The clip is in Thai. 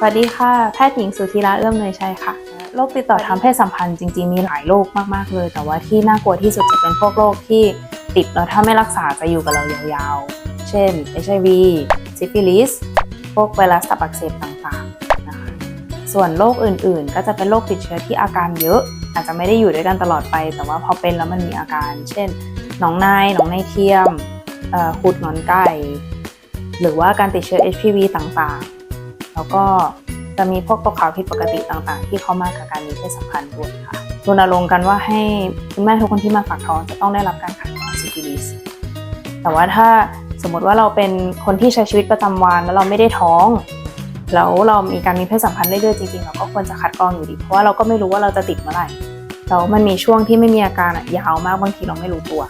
สวัสดีค่ะ แพทย์หญิงสุธีระเอื้อมเนยชัยค่ะ โรคติดต่อทางเพศสัมพันธ์จริงๆ มีหลายโรคมากๆเลย แต่ว่าที่น่ากลัวที่สุดจะเป็นพวกโรคที่ติดแล้วถ้าไม่รักษาจะอยู่กับเรายาวๆ เช่น HIV ซิฟิลิส พวกไวรัสตับอักเสบต่างๆนะคะ ส่วนโรคอื่นๆ ก็จะเป็นโรคติดเชื้อที่อาการเยอะ อาจจะไม่ได้อยู่ด้วยกันตลอดไป แต่ว่าพอเป็นแล้วมันมีอาการ เช่น หนองใน หนองในเทียมอ่อขุดหงอนไก่ หรือว่าการติดเชื้อ HPV ต่างๆ แล้วก็จะมีพวกตกขาวผิดปกติต่างๆ ที่เข้ามากับการมีเพศสัมพันธ์ด้วยค่ะรณรงค์กันว่าให้คุณแม่ทุกคนที่มาฝากท้องจะต้องได้รับการขัดกรองซิฟิลิสแต่ว่าถ้าสมมติว่าเราเป็นคนที่ใช้ชีวิตประจำวันแล้วเราไม่ได้ท้องแล้วเรามีการมีเพศสัมพันธ์เรื่อยๆจริงๆเราก็ควรจะคัดกรองอยู่ดีเพราะว่าเราก็ไม่รู้ว่าเราจะติดเมื่อไหร่แล้วมันมีช่วงที่ไม่มีอาการอะยาวมากบางทีเราไม่รู้ตัว